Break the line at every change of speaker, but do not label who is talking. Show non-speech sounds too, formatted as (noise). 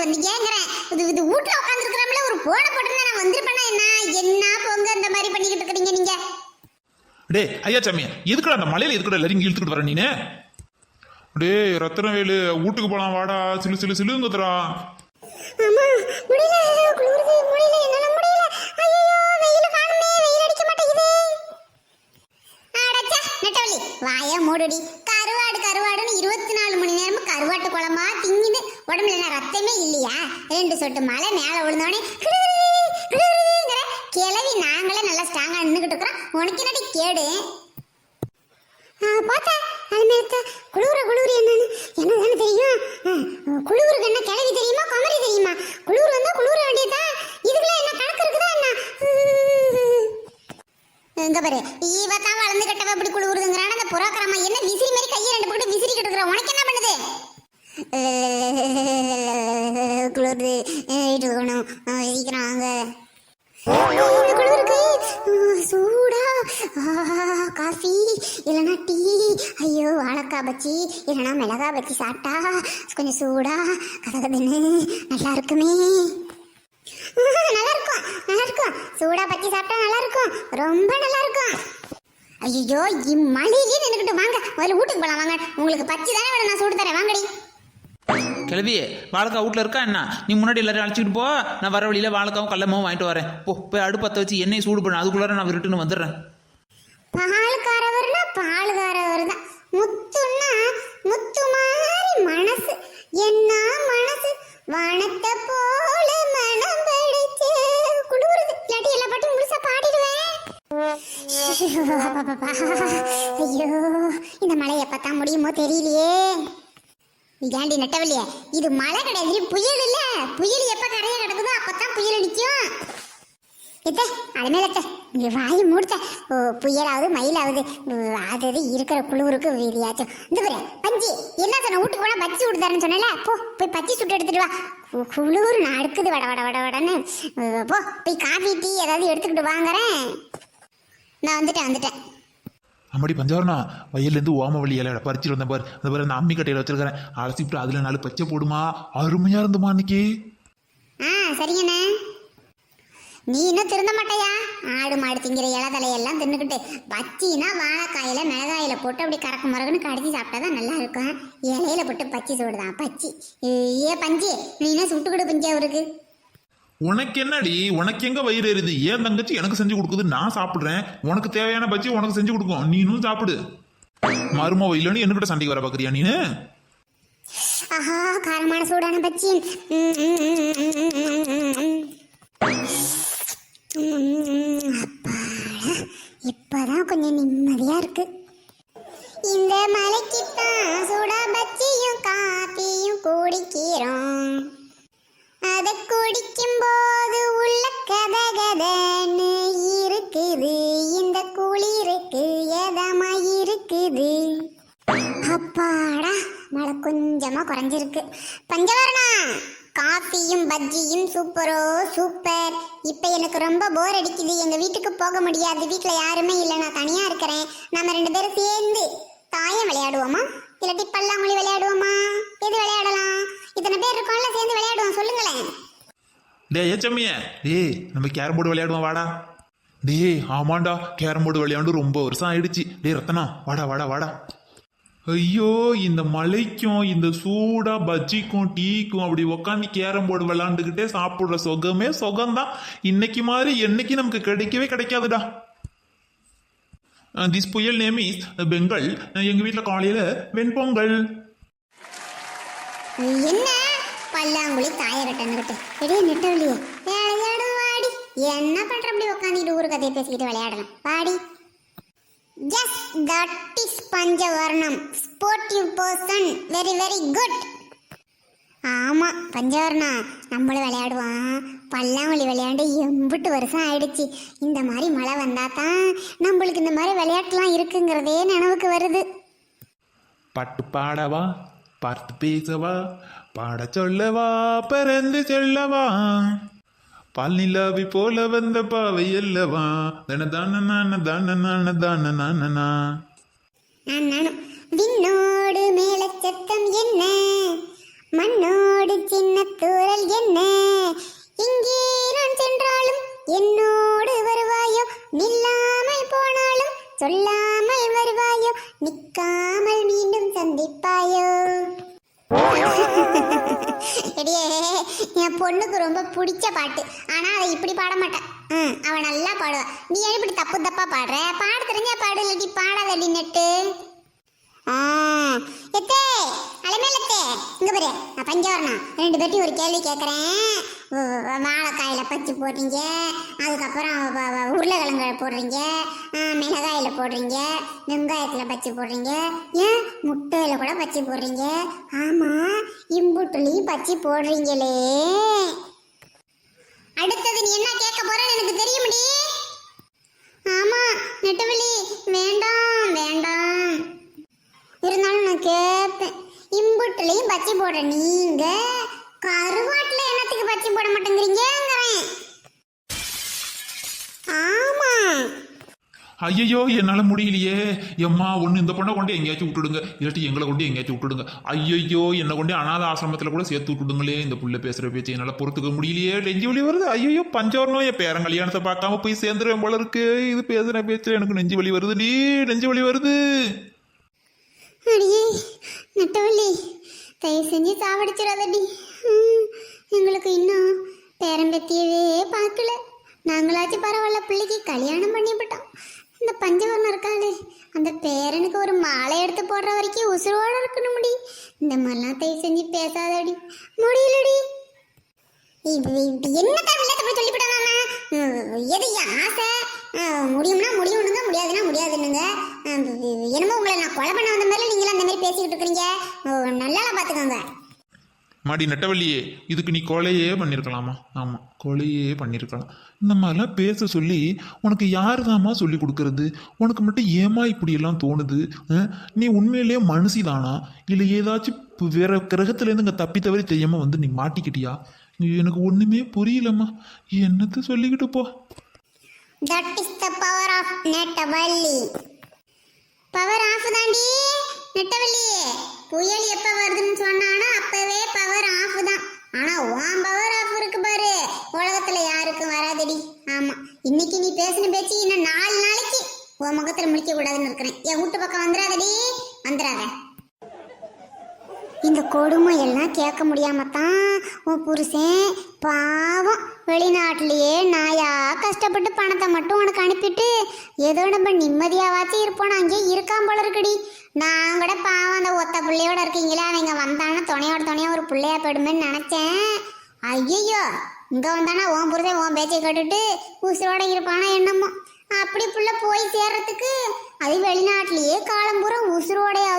வயக்காட்டுக்கு வந்தீங்கிறேன் இது இது வீட்டுல உட்காந்துருக்கிறோம்ல ஒரு போன போட்டு நான் வந்திருப்பேனா என்ன? என்ன போங்க இந்த மாதிரி பண்ணிக்கிட்டு இருக்கிறீங்க நீங்க?
டேய் ஐயா சாமி எதுக்குடா அந்த மலையில எதுக்குடா எல்லாரும் இழுத்துக்கிட்டு வர நீனு? டேய் ரத்தனவேலு வீட்டுக்கு போலாம் வாடா சிலு சிலு சிலுங்குதுடா.
அம்மா முடியல குளிருது முடியல என்னால முடியல. ஐயோ வெயில காணுமே வெயில் அடிக்க மாட்டேங்குது. அடச்சா நெட்டவள்ளி வாய மூடுடி. கருவாடு கருவாடுன்னு இருபத்தி நாலு மணி நேரமும் கருவாட்டு குழம்பா திங்குது. உடம்புல என்ன இல்லையா? ரெண்டு சொட்டு மழை மேல விழுந்தோடனே கிளவிங்கிற கிளவி நாங்களே நல்லா ஸ்ட்ராங்கா நின்றுகிட்டு இருக்கிறோம். உனக்கு என்னடி கேடு? பார்த்தா அது மேலத்த குளிர குளிர் என்னன்னு என்ன தெரியும்? குளிருக்கு என்ன கிளவி தெரியுமா குமரி தெரியுமா? குளிர் வந்தா குளிர வேண்டியதா? இதுக்குள்ள என்ன கணக்கு இருக்குதா என்ன? இங்க பாரு இவ தான் வளர்ந்து கட்டவ இப்படி குளிருதுங்கிறான அந்த புறாக்கரமா என்ன விசிறி மாதிரி கையை ரெண்டு போட்டு விசிறி கிட்டுக்கிற உனக்கு என்ன பண்ணுது? காஃபி இல்லைன்னா டீ. ஐயோ வாழைக்காய் பச்சி இல்லைன்னா மிளகாய் பச்சி சாப்பிட்டா கொஞ்சம் சூடா கதகதுன்னு நல்லா இருக்குமே. நல்லா இருக்கும் நல்லா இருக்கும். சூடா பச்சி சாப்பிட்டா நல்லா இருக்கும் ரொம்ப நல்லா இருக்கும். ஐயோ இம்மழையிலே நின்றுக்கிட்டு வாங்க முதல்ல வீட்டுக்கு போலாம் வாங்க. உங்களுக்கு பச்சி தானே வேணும் நான் சூடு தரேன். வாங்கடி.
கிளவி வாழைக்காய் வீட்டில் இருக்கா என்ன? நீ முன்னாடி எல்லாரும் அழைச்சிட்டு போ. நான் வர வழியில் வாழைக்காவும் கல்லமாவும் வாங்கிட்டு வரேன். போ போய் அடுப்பத்தை வச்சு எண்ணெய் சூடு பண்ண. அதுக்குள்ளார நான் ரிட்டுன்னு வந்துடுறேன்.
ஐயோ இந்த மழை எப்பத்தான் முடியுமோ தெரியலையே. ஏண்டி நெட்டவள்ளியே இது மழை கிடையாது புயல் இல்ல. புயல் எப்ப கரையா கிடக்குதோ அப்பதான் புயல் அடிக்கும் இத்த அது மேல இங்க வாய் மூடுத்த. ஓ, புயலாவது மயிலாவது அது அது இருக்கிற குழுவுக்கு வீதியாச்சும் இந்த பாரு பஞ்சி என்ன சொன்ன வீட்டுக்கு போனா பச்சி விடுதாருன்னு சொன்னல போ போய் பச்சி சுட்டு எடுத்துட்டு வா. கு- நான் அடுக்குது வட வட வட வடன்னு. ஓ, போ போய் காஃபி டீ ஏதாவது எடுத்துக்கிட்டு வாங்குறேன். நான் வந்துட்டேன் வந்துட்டேன்.
அம்மாடி பஞ்சவரணா வயல்லேருந்து ஓமவள்ளி இலையோட பறிச்சுட்டு வந்தேன் பாரு. அந்த பாரு அந்த அம்மி கட்டையில் வச்சிருக்கிறேன். அலசிவிட்டு அதில் நாலு பச்சை போடுமா? அருமையாக இருந்துமா அன்னைக்கு?
ஆ சரிங்கண்ணே. நீ இன்னும் திருந்த மாட்டையா? ஆடு மாடு திங்கிற இலதலையெல்லாம் தின்னுக்கிட்டு பச்சினா வாழைக்காயில மிளகாயில போட்டு அப்படி கறக்கு மரகுன்னு கடிச்சு சாப்பிட்டா தான் நல்லா இருக்கும். இலையில போட்டு பச்சி சூடுதான். பச்சி. ஏ பஞ்சு நீ என்ன சுட்டுக்கிட்டு பஞ்சு அவருக்கு?
உனக்கு என்னடி உனக்கு எங்க வயிறு எரியுது ஏன் தங்கச்சி எனக்கு செஞ்சு கொடுக்குது நான் சாப்பிடுறேன் உனக்கு தேவையான பச்சி உனக்கு செஞ்சு கொடுக்கும் நீனும் சாப்பிடு மருமவ இல்லைன்னு என்கிட்ட சண்டைக்கு வர பாக்குறியா நீனு
ஆஹா காரமான சூடான பச்சி இப்பதான் கொஞ்சம் நிம்மதியா இருக்கு இந்த மலைக்குத்தான் சூடா மழை கொஞ்சமா குறைஞ்சிருக்கு. பஞ்சவரணா காஃபியும் பஜ்ஜியும் சூப்பரோ சூப்பர். இப்போ எனக்கு ரொம்ப போர் அடிக்குது. எங்க வீட்டுக்கு போக முடியாது. வீட்ல யாருமே இல்லை. நான் தனியா இருக்கிறேன். நம்ம ரெண்டு பேரும் சேர்ந்து தாயம் விளையாடுவோமா? இல்லாட்டி பல்லாங்குழி விளையாடுவோமா? எது விளையாடலாம்? இத்தனை பேர் இருக்கோம்ல சேர்ந்து விளையாடுவோம். சொல்லுங்களேன்.
டேய் ஏச்சம்மிய டேய் நம்ம கேரம் போர்டு விளையாடுவோம் வாடா. டேய் ஆமாண்டா. கேரம் போர்டு விளையாண்டு ரொம்ப வருஷம் ஆயிடுச்சு. டேய் ரத்தனா வாடா வாடா வாடா. ஐயோ இந்த மலைக்கும் இந்த சூடா பஜ்ஜிக்கும் டீக்கும் அப்படி உக்காந்து கேரம் போர்டு விளாண்டுக்கிட்டே சாப்பிடுற சுகமே சொகம்தான். இன்னைக்கு மாதிரி என்னைக்கு நமக்கு கிடைக்கவே கிடைக்காதுடா. This puyal name is Fengal எங்க வீட்டில் காலையில வெண்பொங்கல்.
என்ன? பல்லாங்குழி தாயக்கட்டன்னுக்கிட்டு எடியே நெட்டவழியே. விளையாடும் என்ன பண்ற? அப்படி உட்காந்துட்டு ஊரு கதையை பேசிக்கிட்டு விளையாடலாம். Body just that is Panchavarnam. Sportive person very very good ஆமாம் பஞ்சவர்ணா. நம்மளும் விளையாடுவான் பல்லாங்குழி விளையாண்டு எம்பிட்டு வருஷம் ஆயிடுச்சு. இந்த மாதிரி மழை வந்தால் தான் நம்மளுக்கு இந்த மாதிரி விளையாட்டுலாம் இருக்குங்கிறதே நினைவுக்கு வருது.
பட்டு பாடவா பார்த்து பேசவா பாட சொல்லவா பறந்து செல்லவா. பால் நிலாவி போல வந்த பாவை அல்லவா. தன தான நான தான நான தான நானனா
நான் நானும் விண்ணோடு மேலச்சத்தம் என்ன? மண்ணோடு சின்ன தூரல் என்ன? இங்கே நான் சென்றாலும் என்னோடு வருவாயோ? நில்லாமல் போனாலும் சொல்லாமல் வருவாயோ? நிக்காமல் மீண்டும் சந்திப்பாயோ? (laughs) என் பொண்ணுக்கு ரொம்ப பிடிச்ச பாட்டு. ஆனா அதை இப்படி பாட மாட்டேன். ம் அவன் நல்லா பாடுவா. நீ எப்படி தப்பு தப்பா பாடுற? பாட தெரிஞ்சா பாடு இல்லாட்டி பாடாதடி நெட்டு. ஆ எத்தே அலைமேலத்தே இங்க பாரு நான் பஞ்சவரணம் ரெண்டு பேர்ட்டையும் ஒரு கேள்வி கேட்குறேன் வாழைக்காயில் பச்சி போடுறீங்க. அதுக்கப்புறம் வ- உருளைக்கிழங்கு போடுறீங்க. ஆ, மிளகாயில போடுறீங்க. வெங்காயத்தில் பச்சு போடுறீங்க. ஏன் முட்டையில கூட பச்சு போடுறீங்க. ஆமாம் இம்புட்டுலையும் பச்சு போடுறீங்களே. அடுத்தது நீ என்ன கேட்க போறன்னு எனக்கு தெரியும்டி. ஆமா நெட்டவெளி வேண்டாம் வேண்டாம். இருந்தாலும் நான் கேட்பேன். இம்புட்டுலையும் பச்சை போடுற நீங்க கருவாட்டுல என்னத்துக்கு பச்சை போட மாட்டேங்கிறீங்க ஆமா
ஐயையோ என்னால் முடியலையே. எம்மா ஒன்று இந்த பொண்ணை கொண்டு எங்கேயாச்சும் விட்டுடுங்க. இல்லாட்டி எங்களை கொண்டு எங்கேயாச்சும் விட்டுடுங்க. ஐயையோ என்னை கொண்டு அனாத ஆசிரமத்தில் கூட சேர்த்து விட்டுடுங்களே. இந்த பிள்ளை பேசுகிற பேச்சு என்னால் பொறுத்துக்க முடியலையே. நெஞ்சு வலி வருது. ஐயோ பஞ்சவரணம் என் பேரன் கல்யாணத்தை பார்க்காம போய் சேர்ந்துருவேன் போல இருக்கு. இது பேசுகிற பேச்சு எனக்கு நெஞ்சு வலி வருது. நீ நெஞ்சு வலி வருது.
அடியே நெட்டவள்ளி தயவு செஞ்சு சாவடிச்சிடாதடி எங்களுக்கு இன்னும் பேரம்பத்தியவே பார்க்கல. நாங்களாச்சும் பரவாயில்ல பிள்ளைக்கு கல்யாணம் பண்ணிவிட்டோம். இந்த பஞ்சவர்ணம் இருக்காளே. அந்த பேரனுக்கு ஒரு மாலை எடுத்து போடுற வரைக்கும் உசுரோட இருக்கணும் முடி. இந்த மாதிரிலாம் தயவு செஞ்சு பேசாதடி. முடியலடி. இது என்ன தமிழ்ல போய் சொல்லிவிட்டேன் எது ஆசை? முடியும்னா முடியும்னுங்க முடியாதுன்னா முடியாதுன்னுங்க. என்னமோ உங்களை நான் கொலை பண்ண வந்த மாதிரி நீங்களும் அந்த மாதிரி பேசிக்கிட்டு இருக்கிறீங்க. நல்லா பார்த்துக்கோங்க.
மாடி நெட்டவள்ளியே இதுக்கு நீ கொலையே பண்ணியிருக்கலாமா ஆமாம் கொலையே பண்ணியிருக்கலாம் இந்த மாதிரிலாம் பேச சொல்லி உனக்கு யார் தாம்மா சொல்லி கொடுக்கறது? உனக்கு மட்டும் ஏமா இப்படியெல்லாம் தோணுது? நீ உண்மையிலேயே மனுஷிதானா? இல்லை ஏதாச்சும் வேற கிரகத்துலேருந்து இங்கே தப்பி தவறி தெரியாமல் வந்து நீ மாட்டிக்கிட்டியா? எனக்கு ஒன்றுமே புரியலம்மா. என்னத்த சொல்லிக்கிட்டு போ.
That is the power of Nettavalli. Power of தாண்டி நெட்டவள்ளி புயல் எப்போ வருதுன்னு சொன்னானா ஆஃப் தான். ஆனா உன் பவர் ஆஃப் இருக்கு பாரு. உலகத்துல யாருக்கும் வராதடி. ஆமா. இன்னைக்கு நீ பேசின பேச்சு இன்னும் நாலு நாளைக்கு உன் முகத்துல முடிக்க கூடாதுன்னு இருக்கிறேன். என் வீட்டு பக்கம் வந்துடாதடி வந்துடாத இந்த கொடுமை எல்லாம் கேட்க முடியாம தான் உன் புருஷன் பாவம் வெளிநாட்டிலேயே நாயா கஷ்டப்பட்டு பணத்தை மட்டும் உனக்கு அனுப்பிட்டு ஏதோ நம்ம நிம்மதியாவாச்சும் இருப்போம். அங்கேயே இருக்கான் போல இருக்குடி. நான் கூட பாவம் அந்த ஒத்த பிள்ளையோட இருக்கீங்களே அவங்க வந்தாங்கன்னா துணையோட துணையா ஒரு பிள்ளையா போயிடுமேன்னு நினச்சேன். ஐயோ இங்கே வந்தானா ஓன் புருஷன் ஓன் பேச்சை கேட்டுட்டு உசுரோட இருப்பானா என்னமோ. அப்படி புள்ள போய் சேர்றதுக்கு அது வெளிநாட்டிலேயே காலம்பூரா உசுரோடையா